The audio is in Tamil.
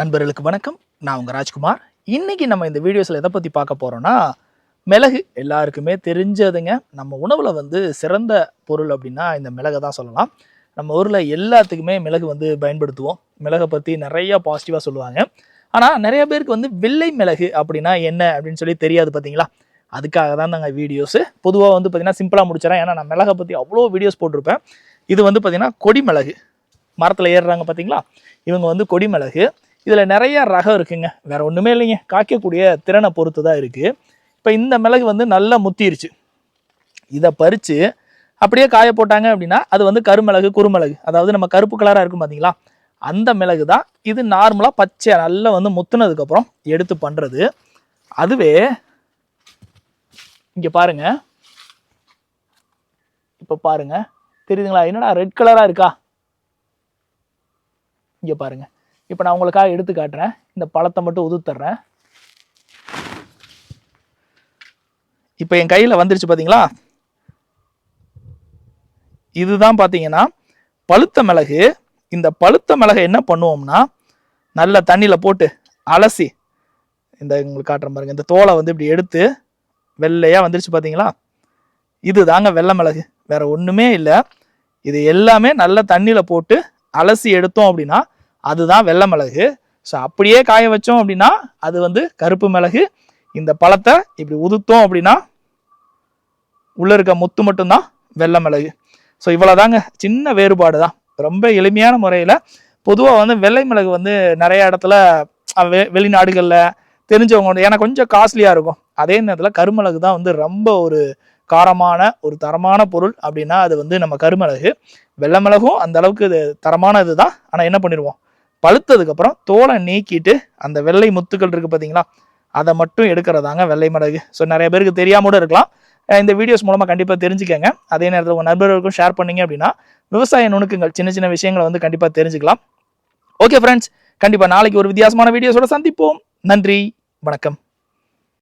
நண்பர்களுக்கு வணக்கம். நான் உங்கள் ராஜ்குமார். இன்றைக்கி நம்ம இந்த வீடியோஸில் எதை பற்றி பார்க்க போகிறோன்னா மிளகு. எல்லாருக்குமே தெரிஞ்சதுங்க. நம்ம உணவில் வந்து சிறந்த பொருள் அப்படின்னா இந்த மிளகை தான் சொல்லலாம். நம்ம ஊரில் எல்லாத்துக்குமே மிளகு வந்து பயன்படுத்துவோம். மிளகை பற்றி நிறையா பாசிட்டிவாக சொல்லுவாங்க. ஆனால் நிறைய பேருக்கு வந்து வெள்ளை மிளகு அப்படின்னா என்ன அப்படின்னு சொல்லி தெரியாது பார்த்தீங்களா அதுக்காக தான் நாங்கள் வீடியோஸு. பொதுவாக வந்து பார்த்தீங்கன்னா சிம்பிளாக முடிச்சிடறேன். ஏன்னா நான் மிளகை பற்றி அவ்வளோ வீடியோஸ் போட்டிருப்பேன். இது வந்து பார்த்தீங்கன்னா கொடி மிளகு. மரத்தில் ஏறுறாங்க பார்த்தீங்களா இவங்க வந்து கொடி மிளகு. இதில் நிறைய ரகம் இருக்குங்க. வேறு ஒன்றுமே இல்லைங்க. காய்க்கக்கூடிய திறனை பொறுத்து தான் இருக்குது இப்போ இந்த மிளகு வந்து நல்லா முத்திருச்சு. இதை பறித்து அப்படியே காய போட்டாங்க அப்படின்னா அது வந்து கருமிளகு குறுமிளகு. அதாவது நம்ம கருப்பு கலராக இருக்கும் பார்த்தீங்களா அந்த மிளகு தான் இது நார்மலாக பச்சை நல்லா வந்து முத்துனதுக்கப்புறம் எடுத்து பண்ணுறது அதுவே இங்கே பாருங்கள் இப்போ பாருங்க. தெரியுதுங்களா? என்னடா ரெட் கலராக இருக்கா? இங்கே பாருங்கள் இப்போ நான் உங்களுக்காக எடுத்து காட்டுறேன். இந்த பழத்தை மட்டும் உதுத்துறேன். இப்போ என் கையில் வந்துருச்சு பார்த்தீங்களா இதுதான் பார்த்தீங்கன்னா பழுத்த மிளகு. இந்த பழுத்த மிளகை என்ன பண்ணுவோம்னா நல்ல தண்ணியில் போட்டு அலசி இந்த உங்களுக்கு காட்டுறேன் பாருங்க இந்த தோலை வந்து இப்படி எடுத்து வெள்ளையாக வந்துருச்சு பார்த்தீங்களா இது தாங்க வெள்ளை மிளகு. வேற ஒன்றுமே இல்லை. இது எல்லாமே நல்ல தண்ணியில் போட்டு அலசி எடுத்தோம் அப்படின்னா அதுதான் வெள்ளை மிளகு. ஸோ அப்படியே காய வச்சோம் அப்படின்னா அது வந்து கருப்பு மிளகு. இந்த பழத்தை இப்படி உதுத்தோம் அப்படின்னா உள்ளே இருக்க முத்து மட்டும்தான் வெள்ளை மிளகு. ஸோ இவ்வளோதாங்க சின்ன வேறுபாடு தான் ரொம்ப எளிமையான முறையில் பொதுவாக வந்து வெள்ளை மிளகு வந்து நிறைய இடத்துல வெ வெளிநாடுகளில் தெரிஞ்சவங்க வந்து ஏன்னா கொஞ்சம் காஸ்ட்லியாக இருக்கும். அதே நேரத்தில் கருமிளகு தான் வந்து ரொம்ப ஒரு காரமான ஒரு தரமான பொருள் அப்படின்னா அது வந்து நம்ம கருமிளகு. வெள்ளை மிளகும் அந்த அளவுக்கு இது தரமான இதுதான் ஆனால் என்ன பண்ணிடுவோம்? பழுத்ததுக்கப்புறம் தோலை நீக்கிட்டு அந்த வெள்ளை முத்துக்கள் இருக்குது பார்த்தீங்களா? அதை மட்டும் எடுக்கிறதாங்க வெள்ளை மிளகு ஸோ நிறைய பேருக்கு தெரியாம கூட இருக்கலாம் இந்த வீடியோஸ் மூலமாக கண்டிப்பாக தெரிஞ்சுக்கங்க. அதே நேரத்தில் உங்கள் நண்பர்களுக்கும் ஷேர் பண்ணீங்க அப்படின்னா விவசாய நுணுக்கங்கள் சின்ன சின்ன விஷயங்களை வந்து கண்டிப்பாக தெரிஞ்சுக்கலாம். ஓகே ஃப்ரெண்ட்ஸ் கண்டிப்பாக நாளைக்கு ஒரு வித்தியாசமான வீடியோஸோட சந்திப்போம். நன்றி. வணக்கம்.